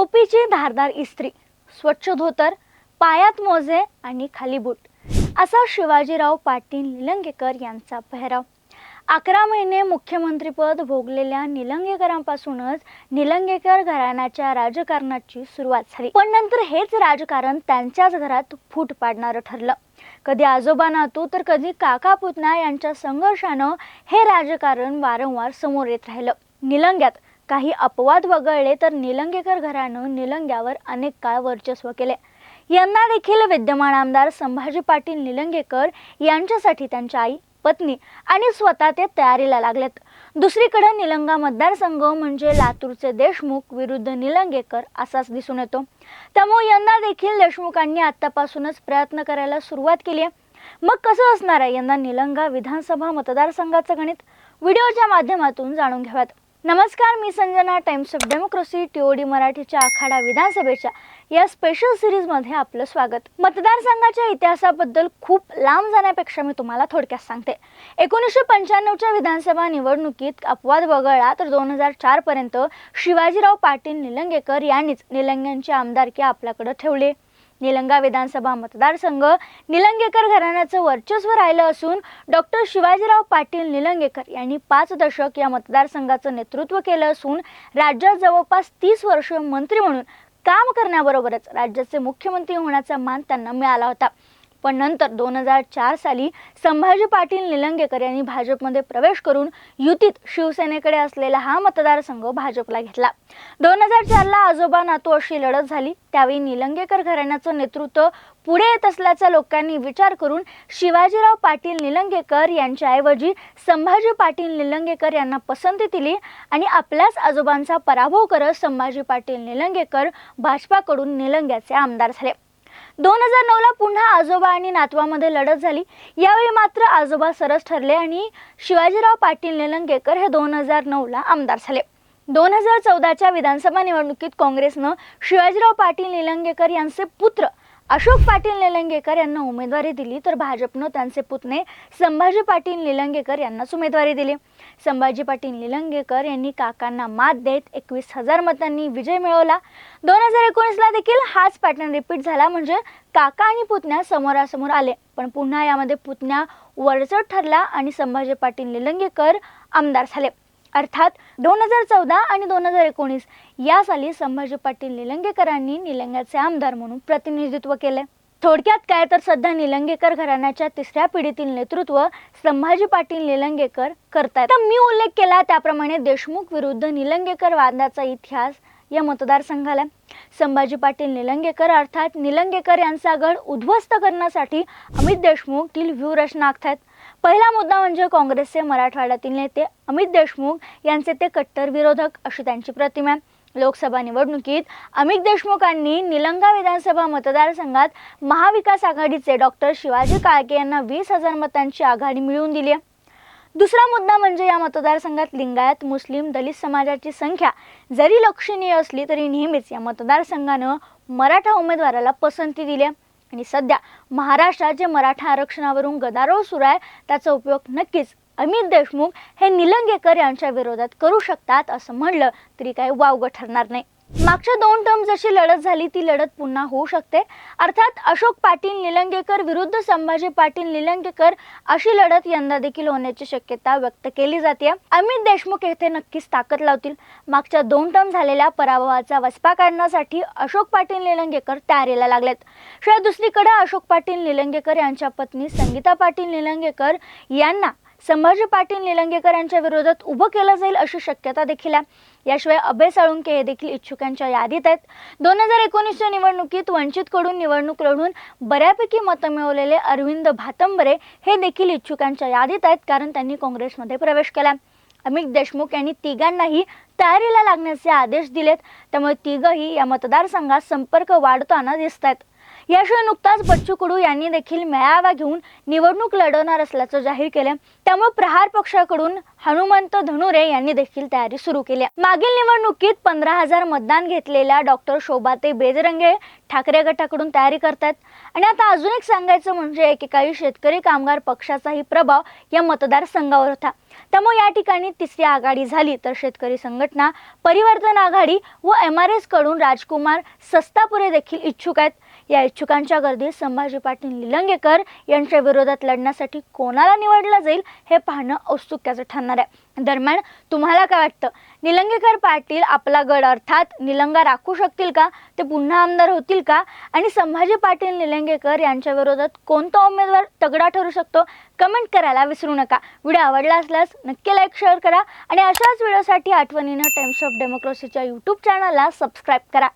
टोपीची धारदार इस्त्री स्वच्छ धोतर पायात मोजे आणि खाली बूट असा शिवाजीराव पाटील निलंगेकर यांचा पेहराव. अकरा महिने मुख्यमंत्रीपद भोगलेल्या निलंगेकरांपासूनच निलंगेकर घराण्याच्या राजकारणाची सुरुवात झाली. पण नंतर हेच राजकारण त्यांच्याच घरात फूट पाडणारं ठरलं. कधी आजोबा नातू तर कधी काका पुतना यांच्या संघर्षानं हे राजकारण वारंवार समोर येत राहिलं. निलंग्यात काही अपवाद वगळले तर निलंगेकर घराणं निलंग्यावर अनेक काळ वर्चस्व केले. यंदा देखील विद्यमान आमदार संभाजी पाटील निलंगेकर यांच्यासाठी त्यांच्या आई पत्नी आणि स्वतः ते तयारीला लागलेत. दुसरीकडे निलंगा मतदारसंघ म्हणजे लातूरचे देशमुख विरुद्ध निलंगेकर असाच दिसून येतो. त्यामुळे यंदा देखील देशमुखांनी आतापासूनच प्रयत्न करायला सुरुवात केली आहे. मग कसं असणार आहे? यंदा निलंगा विधानसभा मतदारसंघाचं गणित? व्हिडिओच्या माध्यमातून जाणून घ्याव्यात नमस्कार मी Sanjana Times of Democracy TOD मराठीच्या आखाडा विधानसभेच्या या स्पेशल सिरीजमध्ये आपलं स्वागत. मतदारसंघाच्या इतिहासाबद्दल खूप लांब जाण्यापेक्षा मी तुम्हाला थोडक्यात सांगते. एकोणीसशे पंच्याण्णवच्या विधानसभा निवडणुकीत अपवाद वगळला तर दोन हजार चारपर्यंत शिवाजीराव पाटील निलंगेकर यांनीच निलंग्यांची आमदारकी आपल्याकडे ठेवली. निलंगा विधानसभा मतदारसंघ निलंगेकर घराण्याचं वर्चस्व राहिलं असून डॉक्टर शिवाजीराव पाटील निलंगेकर यांनी पाच दशक या मतदारसंघाचं नेतृत्व केलं असून राज्यात जवळपास तीस वर्ष मंत्री म्हणून काम करण्याबरोबरच राज्याचे मुख्यमंत्री होण्याचा मान त्यांना मिळाला होता. पण नंतर दोन हजार चार साली संभाजी पाटील निलंगेकर यांनी भाजपमध्ये प्रवेश करून युतीत शिवसेनेकडे असलेला हा मतदारसंघ भाजपला घेतला. दोन हजार चारला आजोबा नातू अशी लढत झाली. त्यावेळी निलंगेकर घराण्याचं नेतृत्व पुढे येत असल्याचा लोकांनी विचार करून शिवाजीराव पाटील निलंगेकर यांच्याऐवजी संभाजी पाटील निलंगेकर यांना पसंती दिली आणि आपल्याच आजोबांचा पराभव करत संभाजी पाटील निलंगेकर भाजपाकडून निलंग्याचे आमदार झाले. दोन हजार नऊला पुन्हा आजोबा आणि नातवामध्ये लढत झाली. यावेळी मात्र आजोबा सरस ठरले आणि शिवाजीराव पाटील निलंगेकर हे दोन हजार नऊला आमदार झाले. दोन हजार चौदाच्या विधानसभा निवडणुकीत काँग्रेसनं शिवाजीराव पाटील निलंगेकर यांचे पुत्र अशोक पाटील निलंगेकर यांना उमेदवारी दिली तर भाजपनं त्यांचे पुतणे संभाजी पाटील निलंगेकर यांनाच उमेदवारी दिली. संभाजी पाटील निलंगेकर यांनी काकांना मात देत एकवीस हजार मतांनी विजय मिळवला. दोन हजार एकोणीसला देखील हाच पॅटर्न रिपीट झाला म्हणजे काका आणि पुतण्या समोरासमोर आले. पण पुन्हा यामध्ये पुतण्या वरचढ ठरला आणि संभाजी पाटील निलंगेकर आमदार झाले. अर्थात दोन हजार चौदा आणि दोन हजार एकोणीस या साली संभाजी पाटील निलंगेकरांनी निलंग्याचे आमदार म्हणून प्रतिनिधित्व केले. थोडक्यात काय तर सध्या निलंगेकर घराण्याच्या तिसऱ्या पिढीतील नेतृत्व संभाजी पाटील निलंगेकर करतायत. तर मी उल्लेख केला त्याप्रमाणे देशमुख विरुद्ध निलंगेकर वादाचा इतिहास या मतदारसंघाला. संभाजी पाटील निलंगेकर अर्थात निलंगेकर यांचा गड उद्ध्वस्त करण्यासाठी अमित देशमुख व्यूहरचना आखतात पहिला मुद्दा म्हणजे काँग्रेसचे मराठवाड्यातील नेते अमित देशमुख यांचे ते कट्टर विरोधक अशी त्यांची प्रतिमा. लोकसभा निवडणुकीत अमित देशमुखांनी निलंगा विधानसभा मतदारसंघात महाविकास आघाडीचे डॉक्टर शिवाजी काळके यांना वीस हजार मतांची आघाडी मिळवून दिली आहे. दुसरा मुद्दा म्हणजे या मतदारसंघात लिंगायत मुस्लिम दलित समाजाची संख्या जरी लक्षणीय असली तरी नेहमीच या मतदारसंघानं मराठा उमेदवाराला पसंती दिली आहे. आणि सध्या महाराष्ट्रात जे मराठा आरक्षणावरून गदारोळ सुरू आहे. त्याचा उपयोग नक्कीच अमित देशमुख हे निलंगेकर यांच्या विरोधात करू शकतात असं म्हणलं तरी काही वावगं ठरणार नाही. मागच्या दोन टर्म जशी लढत झाली ती लढत पुन्हा होऊ शकते. अर्थात अशोक पाटील निलंगेकर विरुद्ध संभाजी पाटील निलंगेकर अशी लढत यंदा देखील होण्याची शक्यता व्यक्त केली जाते. अमित देशमुख येथे नक्कीच ताकद लावतील. मागच्या दोन टर्म झालेल्या पराभवाचा वसपा काढण्यासाठी अशोक पाटील निलंगेकर तयारीला लागलेत. शिवाय दुसरीकडे अशोक पाटील निलंगेकर यांच्या पत्नी संगीता पाटील निलंगेकर यांना संभाजी पाटील निलंगेकर यांच्या विरोधात उभं केलं जाईल अशी शक्यता देखील आहे. याशिवाय अभय साळुंके हे देखील इच्छुकांच्या यादीत आहेत. दोन हजार एकोणीसच्या निवडणुकीत वंचितकडून निवडणूक लढून बऱ्यापैकी मतं मिळवलेले अरविंद भातंबरे हे देखील इच्छुकांच्या यादीत आहेत कारण त्यांनी काँग्रेसमध्ये प्रवेश केला. अमित देशमुख यांनी तिघांनाही तयारीला लागण्याचे आदेश दिलेत. त्यामुळे तिघही या मतदारसंघात संपर्क वाढताना दिसत आहेत याशिवाय नुकताच बच्चू कडू यांनी देखील मेळावा घेऊन निवडणूक लढवणार असल्याचं जाहीर केलं त्यामुळे प्रहार पक्षाकडून हनुमंत धनुरे यांनी देखील तयारी सुरू केली आहे. मागील निवडणुकीत पंधरा हजार मतदान घेतलेल्या डॉक्टर शोभाते बेजरंगे ठाकरे गटाकडून तयारी करतात आणि आता अजून एक सांगायचं म्हणजे एकेकाळी शेतकरी कामगार पक्षाचाही प्रभाव या मतदारसंघावर होता. त्यामुळे या ठिकाणी तिसरी आघाडी झाली तर शेतकरी संघटना परिवर्तन आघाडी व एम आर एसकडून राजकुमार सस्तापुरे देखील इच्छुक आहेत. या इच्छुकांच्या गर्दीत संभाजी पाटील निलंगेकर यांच्या विरोधात लढण्यासाठी कोणाला निवडलं जाईल हे पाहणं औत्सुक्याचं ठरणार आहे. दरम्यान तुम्हाला काय वाटतं? निलंगेकर पाटील आपला गड अर्थात निलंगा राखू शकतील का? ते पुन्हा आमदार होतील का? आणि संभाजी पाटील निलंगेकर यांच्या विरोधात कोणता उमेदवार तगडा ठरू शकतो? कमेंट करायला विसरू नका. व्हिडिओ आवडला असल्यास नक्की लाईक शेअर करा आणि अशाच व्हिडिओसाठी आठवणीनं टाइम्स ऑफ डेमोक्रेसीच्या यूट्यूब चॅनलला सबस्क्राईब करा.